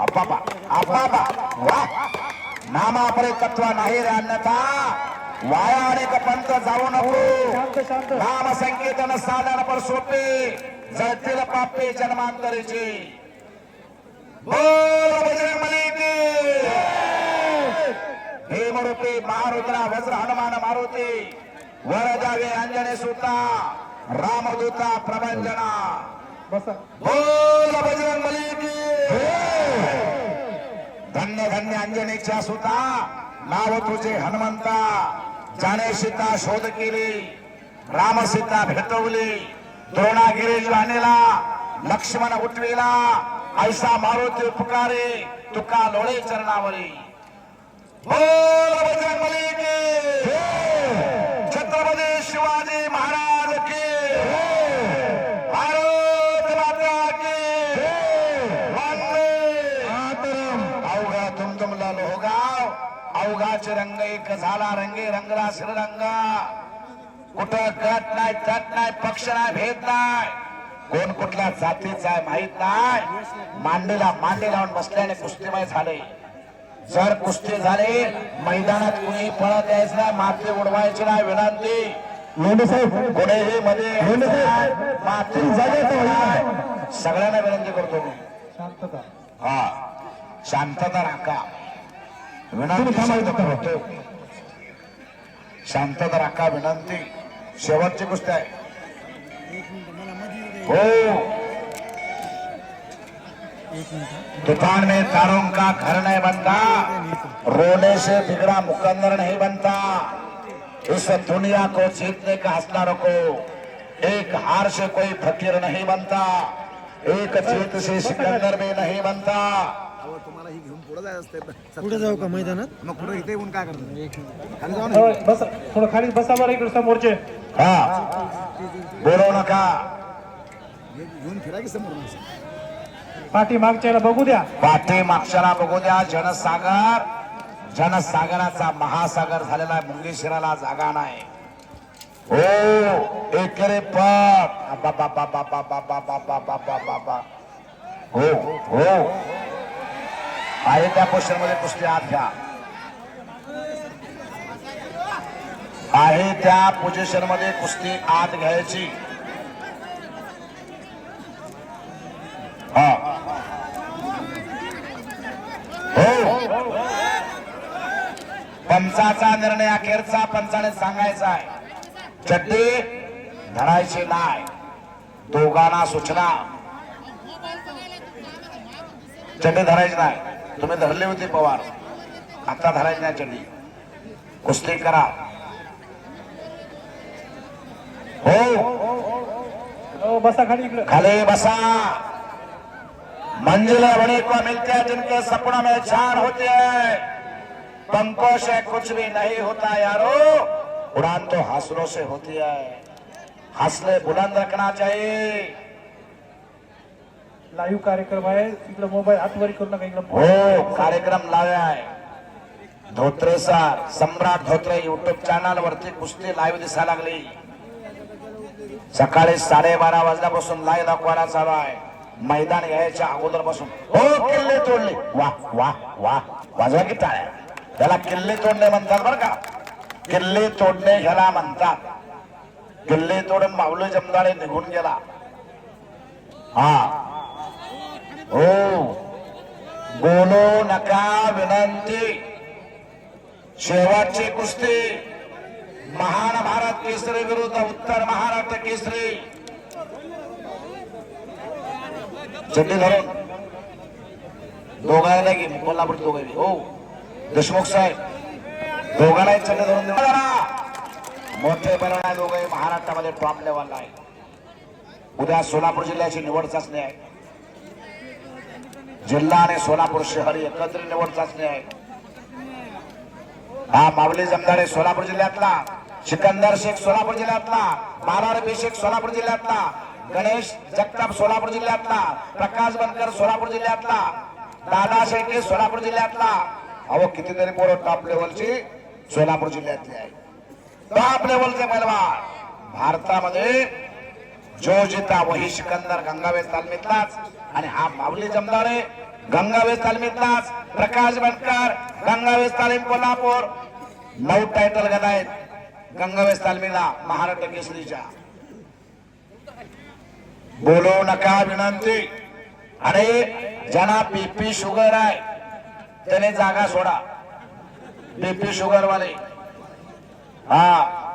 अप्पापा अप्पापा वा. नामापरे तत्व नाही रे अन्यथा. वाया अनेक पंत जाऊ नको. नाम संकीर्तन साधन पर सोपे. जळतील पापे जन्मांतरीचे. बोल बजरंगबली की. भीमरूपी महारुद्रा वज्र हनुमान मारुती. वर जावे अंजने सुता. रामदूता प्रभंजना बोल बजरंगबली की धन्य धन्य अंजनीच्या सुता. नाव तुझे हनुमंता. जाणे सीता शोध केली. राम सीता भेटवली. द्रोणागिरी आणला लक्ष्मण उठविला. ऐसा मारुती पुकारे तुका लोळे चरणावरी. बोल बजरंगबली की तुमतुमला लोहगाव. अवघाचे रंग एक झाला रंगे रंगला श्रीरंगा. कुठं गट नाही तट नाही पक्ष नाही भेद नाही. कोण कुठल्या जातीचा आहे माहीत नाही. मांडीला मांडी लावून बसल्याने कुस्तीमय झाले. जर कुस्ती झाले मैदानात कुणी पळत यायचं नाही माती उडवायची नाही विनंती. कोणीही मध्ये माती. सगळ्यांना विनंती करतो मी. शांतता. हा. शांतता राखा. विनंती. शांतता राखा विनंती. शेवटची गोष्ट आहे. हो. तूफान में तारों का घर नहीं बनता। रोने से बिगड़ा मुकंदर नहीं बनता। इस दुनिया को जीतने का हौसला रखो एक हार से कोई फकीर नहीं बनता। एक जीत से सिकंदर भी नहीं बनता। अहो, तुम्हाला ही घेऊन पुढे जायचं असते पुढे जाऊ का मैदानात मग पुढे इथे येऊन काय करतात खाली जाऊ ना बसा थोडं खाली बसा बरं इकडे समोरचे हा बोलू नका हे घेऊन फिरा की समोर. पाठी मागच्याला बघू द्या पाठी मागच्याला बघू द्या जनसागर जनसागराचा महासागर झालेला आहे मुंगेशिराला जागा नाही हो एकरे पट बाबा हो हो आहे त्या पोस्टरमध्ये कुस्ती आत घ्या. आहे त्या पोझिशनमध्ये कुस्ती आत घ्यायची. हा. हो. पंचाचा निर्णय अखेरचा पंचाने सांगायचा आहे. चड्डी धरायची नाही. दोघांना सूचना. चड्डी धरायची नाही. तुम्ही धरली होती पवार. आता धरायची नाही चड्डी कुस्ती करा. हो. बसा खाली खाली बसा. मंजिल बड़े को मिलते हैं जिनके सपनों में जान होती है. पंखों से कुछ भी नहीं होता यारो. उड़ान तो हौसलों से होती है. हौसले बुलंद रखना चाहिए. लाईव्ह कार्यक्रम आहे. इकडे मोबाईल हातवरी करू नका इकडे हो कार्यक्रम लावे आहे. Dhotre sir Samrat Dhotre YouTube channel वरती कुस्ती लाईव्ह दिसायला लागली. सकाळी साडेबारा वाजल्यापासून लाईव्ह दाखवायला चालू आहे. मैदान यायच्या अगोदरपासून हो किल्ले तोडले. वा वा वा वाजवा की टाळ्या. त्याला किल्ले तोडणे म्हणतात बरं का. किल्ले तोडणे ह्याला म्हणतात. किल्ले तोडून माऊली जमदाडे निघून गेला. हा हो बोलू नका विनंती। शेवटची कुस्ती। महान भारत केसरी विरुद्ध उत्तर महाराष्ट्र केसरी। चड्डी धरून। दोघांना की कोल्हापूर दोघे हो. देशमुख साहेब दोघांनाही चड्डी धरून देऊ मोठे बनवणार दोघे महाराष्ट्रामध्ये टॉप लेवलला आहे. उद्या सोलापूर जिल्ह्याची निवड चाचणी आहे. जिल्हा आणि सोलापूर शहर एकत्र निवड चाचणी आहे. हा मावली जमदारे सोलापूर जिल्ह्यातला सिकंदर शेख सोलापूर जिल्ह्यातला मालारबी शेख सोलापूर जिल्ह्यातला गणेश जगताप सोलापूर जिल्ह्यातला प्रकाश बनकर सोलापूर जिल्ह्यातला दादा शेळके सोलापूर जिल्ह्यातला. अहो कितीतरी पोरं टॉप लेवलची सोलापूर जिल्ह्यातली आहे टॉप लेवलचे पैलवान भारतामध्ये जो जिता वही सिकंदर गंगावेस तालमीतलाच आणि हा माऊली जमदारे गंगावेस तालमीतलाच. प्रकाश बनकर गंगावेस तालीम कोल्हापूर. नऊ टायटल गदा आहेत गंगावेस तालमीला महाराष्ट्र केसरीच्या. बोलू नका विनंती. अरे ज्यांना बीपी शुगर आहे त्याने जागा सोडा. बीपी शुगर वाले. हा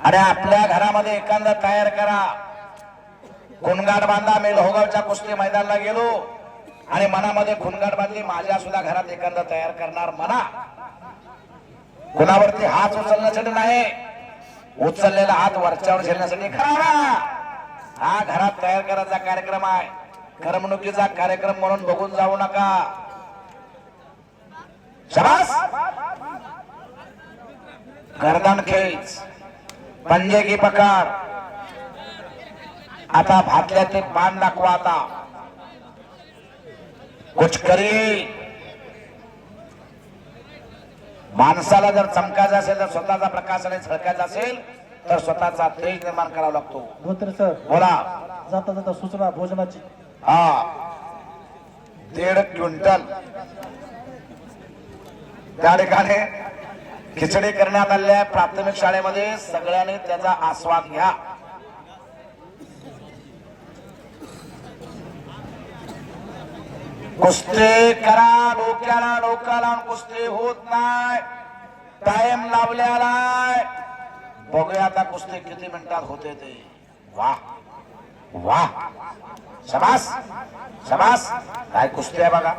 अरे आपल्या घरामध्ये एखादा तयार करा. खुनगाट बांधा मी लोहगावच्या कुस्ती मैदानाला गेलो. आणि मनामध्ये खुनगाट बांधली माझ्या सुद्धा घरात एखादा तयार करणार म्हणा कुणावरती हात उचलण्यासाठी नाही. उचललेला हात वरच्यावर झेलण्यासाठी खरा हा घरात तयार करायचा कार्यक्रम आहे. करमणुकीचा कार्यक्रम म्हणून बघून जाऊ नका. शाबास! गर्दन खेच पंजे की पकड. आता भातल्या ते पान दाखवा आता. कुछ करी माणसाला जर चमकायचं असेल तर स्वतःचा प्रकाश आणि झळकायचा असेल तर स्वतःचा तेज निर्माण करावा लागतो. धोत्रे सर. बोला. जाता जाता सूचना भोजनाची. हा. दीड क्विंटल. त्या ठिकाणी खिचडी करण्यात आलेल्या प्राथमिक शाळेमध्ये सगळ्यांनी त्याचा आस्वाद घ्या. कुस्ती करा डोक्याला डोका लावून कुस्ती होत नाही. टाइम लावलेला बघूया आता कुस्ती किती मिनिटात होते ते. वा वा. शबास शबास. काय कुस्ती आहे बघा.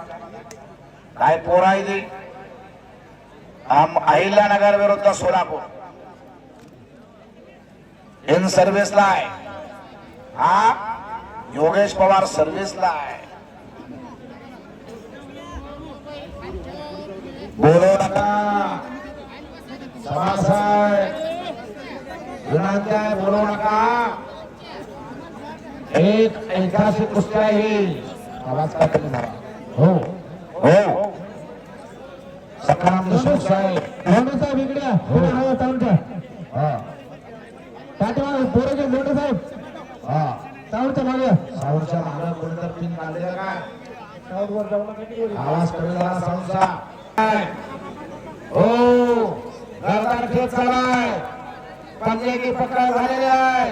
काय पोर आहे ती. अहिल्यानगर विरुद्ध सोलापूर. इन सर्व्हिसला आहे. हा? योगेश पवार सर्व्हिसला आहे. बोलू नका शबास विनंती आहे बोलू नका? एक ऐतिहासिक कुस्ती आहे आवाज काय झाला. हो. हो. साहेब. इकडे पाठीमागे पोरगे मोठे साहेब. हा. मागे. साऊंडच्या मागे कोणतर पिन काढलेलं काय तावडवर जाऊ नका इकडे वर. आवाज कमी झाला साऊंडचा. हो. गर्दन खेच चालाय पंजे की पकड झालेली आहे.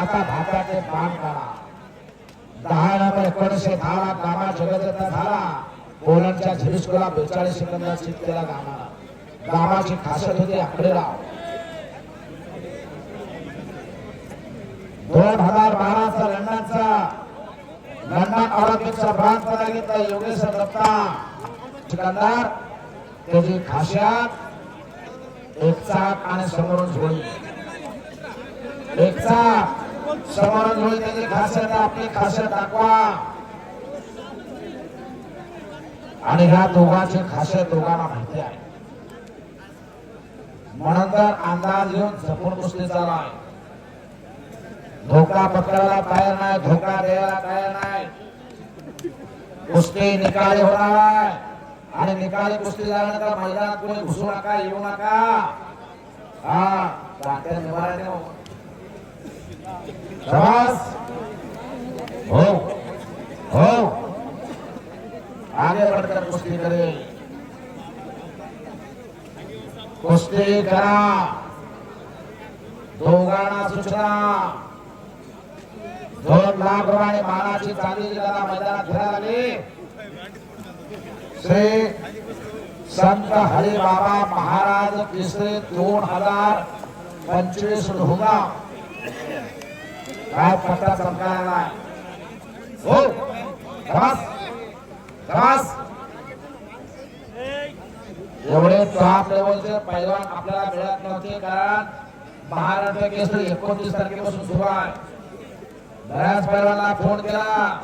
आता भाताचे पान काढा. दहा नंबर एकोणीसशे दहा गामा जगदत्ता झाला. पोलंडच्या झिरिस्कोला बेचाळीस सेकंदात चित केला गामाला गामाची खासत होती आकडेराव दोन हजार बाराचा लंडनचा लंडन ऑलिम्पिकचा ब्रॉन्झ पदक घेतला योगेश दत्ता. चिकंदार त्याची खासियत एक चाक आणि समोरून झोळी. एक चाक समोरून झोळी त्याची खासियत आपली खासियत दाखवा. आणि ह्या दोघांची खासियत दोघांना माहिती आहे. म्हणून तर अंदाज घेऊन जपून कुस्ती चालू आहे धोका पकडायला तयार नाही धोका द्यायला तयार नाही. कुस्ती निकाली होणार. आहे आणि निकाली कुस्ती झाल्यानंतर मैदानात कोणी घुसू नका येऊ नका. हा तात्या निवारण हो हो. आगे बढ़कर कुश्ती करे। कुश्ती करा। दोघांना सूचना। दोन लाख रुपये मानाची चांदी जिल्ह्याला मैदानात फिरायला आली. श्री संत हरी बाबा महाराज तिसरे दोन हजार पंचवीस ढोंगा. काय पट्टा चमकायला हो शाबास शाबास एवढे टॉप लेवलचे पैलवान आपल्याला मिळत नव्हते कारण महाराष्ट्र केसरी एकोणतीस तारखेपासून सुरू आहे. बऱ्याच पैलवानला फोन केला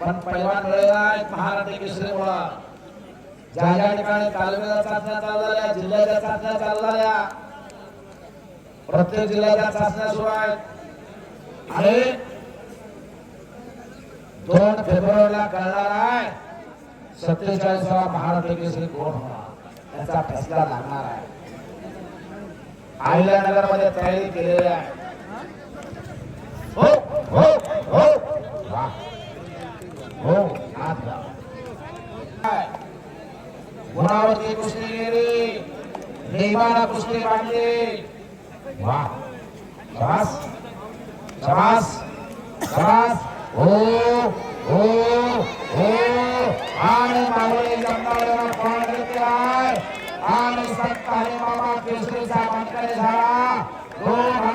पण पैलवान मिळेला महाराष्ट्र केसरी मुळे ज्या ज्या ठिकाणी तालुक्याच्या चाचण्या चालू झाल्या जिल्ह्याच्या चाचण्या चालू झाल्या. प्रत्येक जिल्ह्याच्या चाचण्या सुरू आहेत. आणि दोन फेब्रुवारीला कळणार आहे. सत्तेचाळीसावा महाराष्ट्र कोण होणार. याचा फैसला लागणार आहे. अहिल्यानगर मध्ये तयारी केलेली आहे. हो कुस्ती गेली देवाला कुस्ती बांधली वा. शाबास. शाबास. हो हो हो. आणि मावळे जमणाऱ्याला पॉइंट देते आहे आणि सत्तारे बाबा केसरी साहेबांकडे झाला दोन